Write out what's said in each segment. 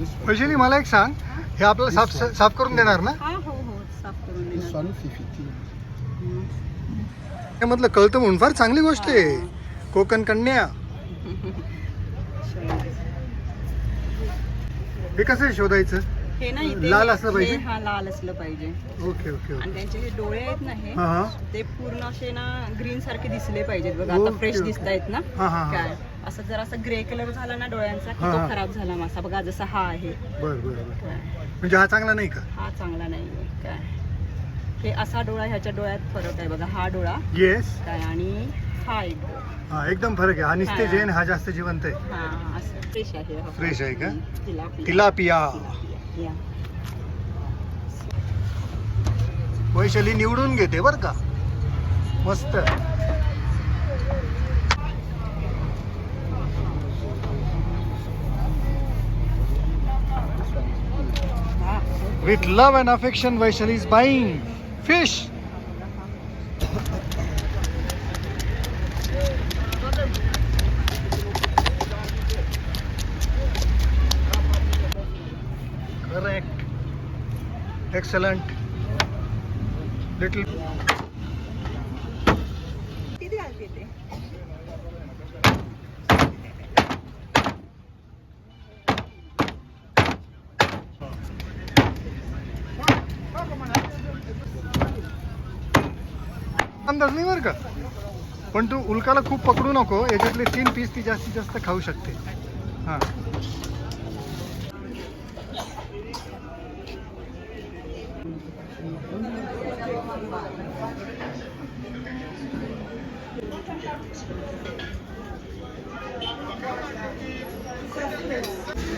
वैशाली मला एक सांग. हे? आपल्याला साफ साफ करून देणार ना? हा हो हो साफ करून देणार. हम्म. त्यामधलं कळतं म्हणून. फार चांगली गोष्ट आहे. कोकण कन्या. हे कसं आहे शोधायचं? हे ना इथे लाल असलं पाहिजे? हे, लाल असलं पाहिजे. ओके ओके आणि ओके त्यांचे जे डोळे आहेत ना हे हा हा. ते पूर्ण असे ना ग्रीन सारखे दिसले पाहिजेत. बघा आता फ्रेश ओके. दिसत आहेत ना. हा हा हा. काय? असं जर असं ग्रे कलर झाला ना डोळ्यांचा की तो हा. खराब झाला मासा. बघा जसा हा आहे. बर बर बर. काय म्हणजे हा चांगला नाही का? हा चांगला नाही काय? हे असा डोळा ह्याच्या डोळ्यात फरक आहे. बघा हा डोळा. येस काय? आणि हा एक डोळा. हा एकदम फरक आहे. हा निस्तेज आहे आणि हा जास्त जिवंत आहे. हा असं फ्रेश आहे हा. Fresh आहे का? हम्म, तिलापिया. वैशाली निवडून घेते बर का? मस्त. With love and affection, Vaishali is buying fish. Correct. Excellent. Little. अंदाज नाही बरं का पण तू उल्काला खूप पकडू नको याच्यातले तीन पीस ती जास्तीत जास्त खाऊ शकते हां Thank you.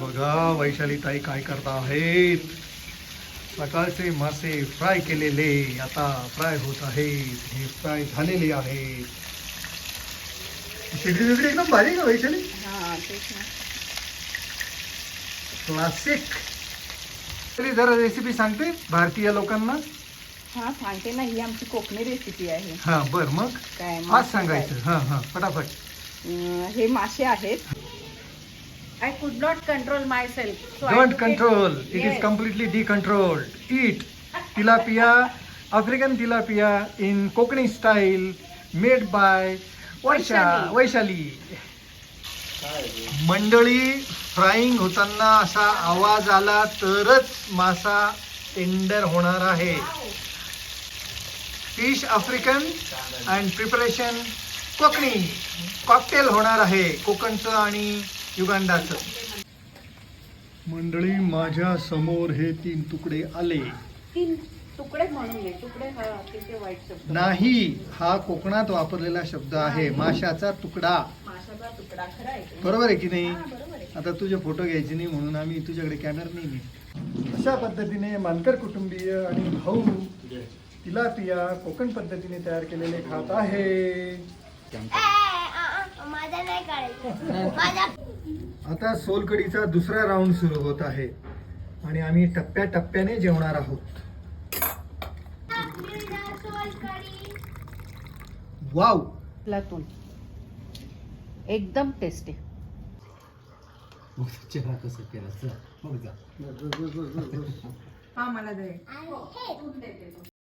बघा वैशाली ताई काय करता आहेत सकाळचे मासे फ्राय केलेले आता फ्राय होत आहेत. हे फ्राय झालेले आहेत. शेगडी वेगळी एकदम भारी का वैशाली? हा क्लासिक तरी जरा रेसिपी सांगते भारतीय लोकांना. हा सांगते ना ही आमची कोकणी रेसिपी आहे. हा बर मग? काय आज सांगायचं. हा हा फटाफट हे मासे आहेत. I could not control myself don't control it is completely decontrolled eat tilapia African tilapia in Konkani style made by Varsha Vaishali मंडळी फ्राईंग होताना असा आवाज आला तरच मासा टेंडर होणार आहे. Fish African and preparation Konkani cocktail होणार आहे. कोकणचं आणि युगांडाचं. मंडळी माझ्यासमोर हे तीन तुकडे आले. तीन तुकडे म्हणून तुकडे हा तिथे वाईट शब्द नाही हा कोकणात वापरलेला शब्द आहे माशाचा तुकडा. माशाचा तुकडा खरा आहे तो. बरोबर आहे की नाही? हा, बरोबर आहे. आता तुझे फोटो घ्यायचे नाही म्हणून आम्ही तुझ्याकडे कॅमेरा नाही घेत अशा पद्धतीने मानकर कुटुंबीय आणि भाऊ तिलापिया कोकण पद्धतीने तयार केलेले खात आहे. माझा नाही काढायचं. आता सोलकडीचा दुसरा राऊंड सुरू होत आहे. आणि आम्ही टप्प्या टप्प्याने जेवणार आहोत. वाव! लातून एकदम टेस्टी चेहरा कसं केला चल मग जा. हा मला दे. हे